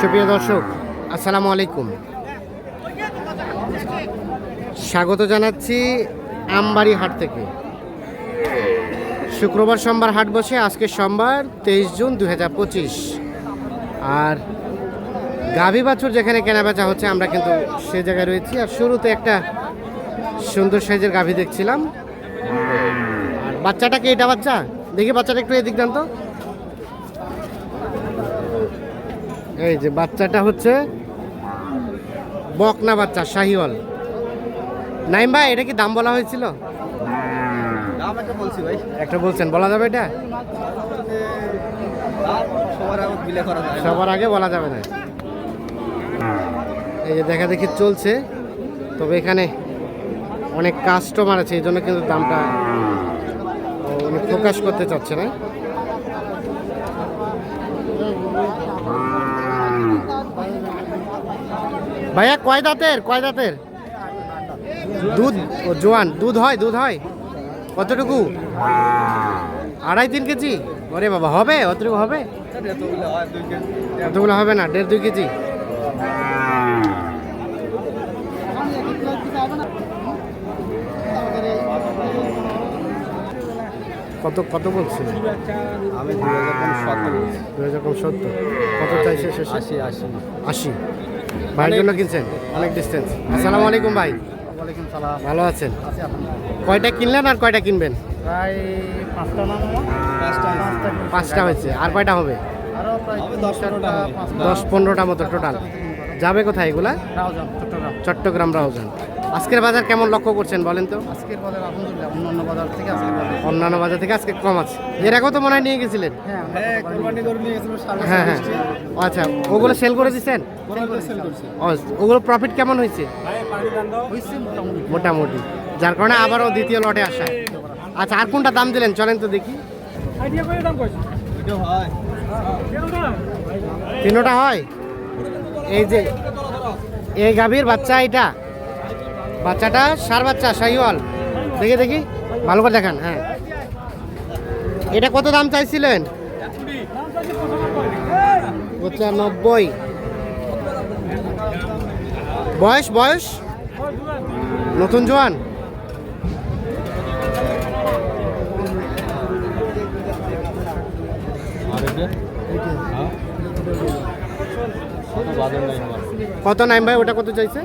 সুপ্রিয় দর্শক, আসসালামু আলাইকুম। স্বাগত জানাচ্ছি আমবাড়ি হাট থেকে। শুক্রবার সোমবার হাট বসে, আজকে সোমবার তেইশ জুন দু হাজার পঁচিশ। আর গাভী বাছুর যেখানে কেনাবেচা হচ্ছে, আমরা কিন্তু সে জায়গায় রয়েছি। আর শুরুতে একটা সুন্দর সাইজের গাভী দেখছিলাম। আর বাচ্চাটা কি এটা বাচ্চা? দেখি বাচ্চাটা একটু এদিক দেন তো। এই যে বাচ্চাটা হচ্ছে বকনা বাচ্চা শাহিওয়াল। নাইম ভাই এটা কি দাম বলা হয়েছিল? একটা বলছেন বলা যাবে এটা? সবার আগে বলা যাবে না। এই যে দেখা দেখি চলছে তবে এখানে অনেক কাস্টমার আছে এই জন্য কিন্তু দামটা অনেক প্রকাশ করতে চাচ্ছে না। ভাইয়া কয় দাঁতের? কয় দাঁতের? দুধ ও জোয়ান দুধ হয় দুধ হয়? কতটুকু? আড়াই তিন কেজি? ওরে বাবা হবে? অতটুকু হবে? এতগুলো হবে না দেড় দুই কেজি। কত কত বলছিল আমি দু হাজার সত্তর। দুই হাজার কম সত্তর। কত চাইছে আশি আশি। আশি। ভাইয়ের জন্য কিনছেন? অনেক ডিস্টেন্স আসসালামু আলাইকুম ভাই। ওয়ালাইকুম সালাম। ভালো আছেন? কয়টা কিনলেন আর কয়টা কিনবেন? প্রায় পাঁচটা নাম পাঁচটা পাঁচটা হয়েছে। আর কয়টা হবে? দশ পনেরোটা মতো টোটাল যাবে কোথায় এগুলা? চট্টগ্রাম রাউজান। আজকের বাজার কেমন লক্ষ্য করছেন বলেন তো? আজকের বাজার আলহামদুলিল্লাহ অন্যান্য বাজার থেকে বাজার অন্যান্য বাজার থেকে আজকে কম আছে। এর আগেও তো মনে হয় নিয়ে গেছিলেন? হ্যাঁ হ্যাঁ হ্যাঁ হ্যাঁ। আচ্ছা ওগুলো সেল করে দিচ্ছেন সেল ওগুলো প্রফিট কেমন হয়েছে? মোটামুটি। মোটামুটি। যার কারণে আবারও দ্বিতীয় লটে আসা। আচ্ছা আর কোনটা দাম দিলেন? চলেন তো দেখি। হয়। তিনোটা হয়? এই যে এই গাভীর বাচ্চা এটা? বাচ্চাটা, সার বাচ্চা, শাহিওয়াল। দেখি দেখি। ভালো করে দেখান হ্যাঁ। এটা কত দাম চাইছিলেন? পঁচানব্বই। বয়স বয়স? নতুন জোয়ান? কত নাইম ভাই, ওটা কত চাইছে?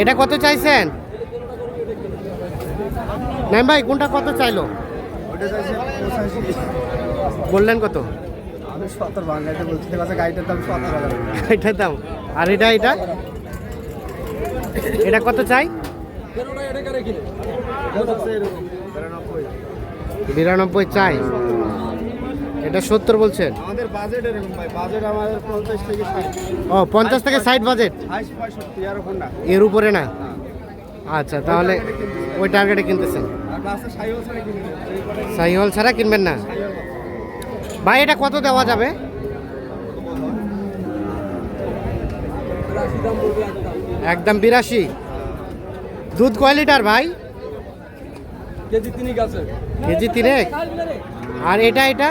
এটা কত চাইছেন? নাইম ভাই কোনটা কত চাইলো? বললেন কত? আমি বলছি গাড়িটার দাম হাজার। দাম। আর এটা এটা? এটা কত চাই? বিরানব্বই চাই। এটা সত্তর বলছেন? আমাদের বাজেট এরকম ভাই বাজেট আমাদের পঞ্চাশ থেকে ও পঞ্চাশ থেকে ষাট বাজেট এর উপরে না? আচ্ছা তাহলে ওই টার্গেটে কিনতেছেন? সাইহল ছাড়া কিনবেন। না? ভাই এটা কত দেওয়া যাবে? একদম বিরাশি। দুধ কয় লিটার ভাই? কেজি তিনি গাছে কেজি তিনেক? আর এটা এটা?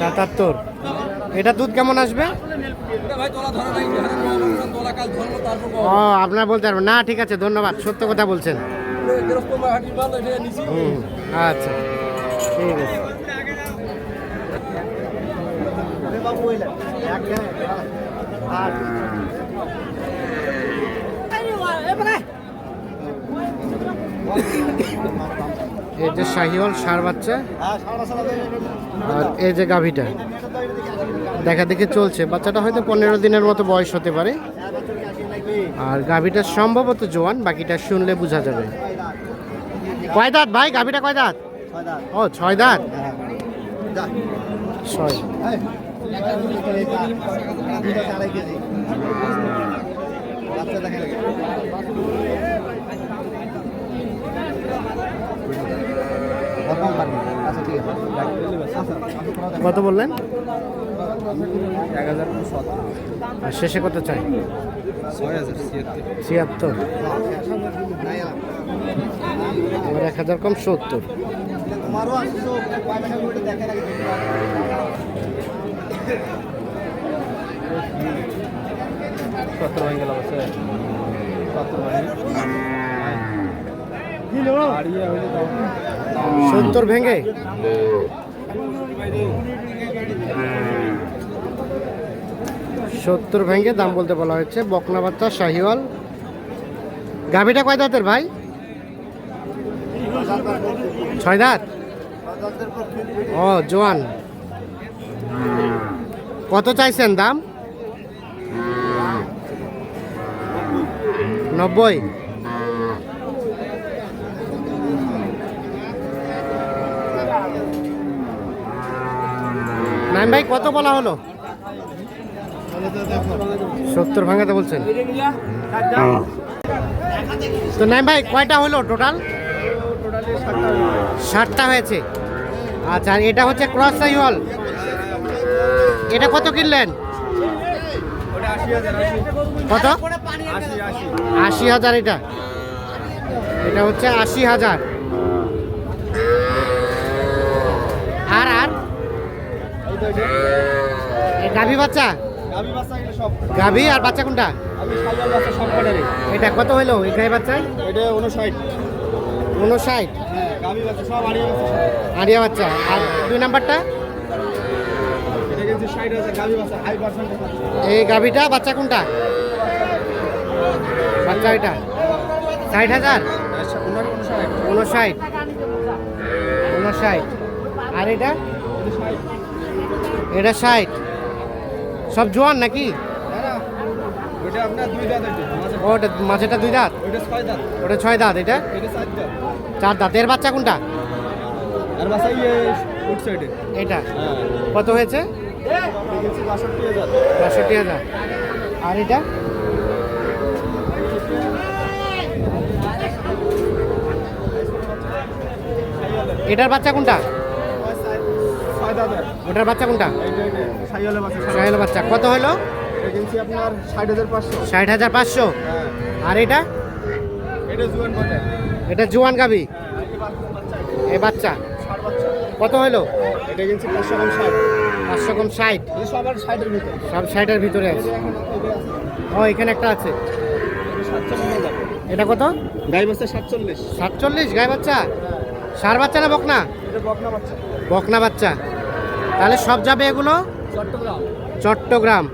সাতাত্তর এটা দুধ কেমন আসবে? আপনার বলতে পারবেন। না ঠিক আছে ধন্যবাদ সত্য কথা বলছেন। আচ্ছা। ঠিক আছে। এই যে শাহিওয়াল সার বাচ্চা। আর এই যে গাভীটা। দেখা দেখে চলছে। বাচ্চাটা হয়তো পনেরো দিনের মতো বয়স হতে পারে। আর গাভীটা সম্ভবত জোয়ান, বাকিটা শুনলে বোঝা যাবে। কয় দাঁত ভাই? গাভীটা কয় দাঁত? ও, ছয় দাঁত? ছয় আচ্ছা ঠিক আছে কত বললেন? এক হাজার সত্তর আর শেষে কত চাই? ছিয়াত্তর। এবার এক হাজার কম সত্তর। সত্তর হয়ে গেল। সত্তর ভেঙে? সত্তর ভেঙে দাম বলতে বলা হয়েছে। বকনা বাচ্চা শাহিওয়াল। গাভিটা কয় দাঁতের ভাই? ছয় দাঁত? ও, জোয়ান। কত চাইছেন দাম? নব্বই। নাইম ভাই, কত বলা হলো? সত্তর ভাঙাতে বলছেন। তো নাইম ভাই, কয়টা হলো টোটাল? ষাটটা হয়েছে। আচ্ছা এটা হচ্ছে ক্রস সাইহল এটা কত কিনলেন? কত? আশি হাজার এটা। এটা হচ্ছে আশি হাজার আর আর এ গাভী বাচ্চা? গাবি বাচ্চা সব। গাভী আর বাচ্চা কোনটা? এটা কত হইল এই গাই বাচ্চায় এটা উনষাট উনষাট হ্যাঁ আরিয়া বাচ্চা আর দুই নাম্বারটা? এই গাভীটা বাচ্চা কোনটা? বাচ্চা এটা। ষাট হাজার? উনষাট উনষাট আর এটা? এটা ষাট। সব জোয়ান নাকি? ওটা আপনার দুই দাঁত? ওটা ছয় দাঁত এটা? চার দাঁত। এর বাচ্চা কোনটা? এটা? হ্যাঁ। কত হয়েছে? বাষট্টি হাজার। আর এটা? এটার বাচ্চা কোনটা? ওটার বাচ্চা কোনটা? এটা বাচ্চা কত হলো ষাট হাজার পাঁচশো। হ্যাঁ। আর এটা? এটা জুয়ান গাবি হ্যাঁ এ বাচ্চা। কত হলো এটা কিনছি পাঁচশো কম ষাট। পাঁচশো কম ষাট। এটা সবার ষাটের ভিতরে। সব ষাটের ভিতরে আছে। ও এখানে একটা আছে। এটা কত? গাই বাচ্চা সাতচল্লিশ। সাতচল্লিশ গায়ে বাচ্চা? সার বাচ্চা না বকনা? বকনা বাচ্চা। বকনা বাচ্চা। তাহলে সব যাবে এগুলো? চট্টগ্রাম। চট্টগ্রাম।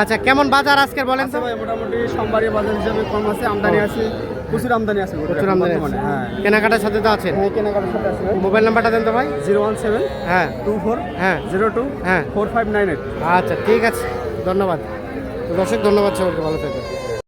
আচ্ছা কেমন বাজার আজকের বলেন আছে তো মোটামুটি সোমবারে বাজার হিসাবে কম আছে আমদানি আছে প্রচুর আমদানি আছে প্রচুর আমদানি আছে। হ্যাঁ। কেনাকাটার সাথে তো আছেন হ্যাঁ কেনাকাটার সাথে আছে। মোবাইল নাম্বারটা দেন তো ভাই। জিরো ওয়ান সেভেন হ্যাঁ। টু ফোর হ্যাঁ। জিরো টু হ্যাঁ। Four five nine eight. আচ্ছা ঠিক আছে। ধন্যবাদ। দর্শক ধন্যবাদ সবাইকে ভালো থাকবেন।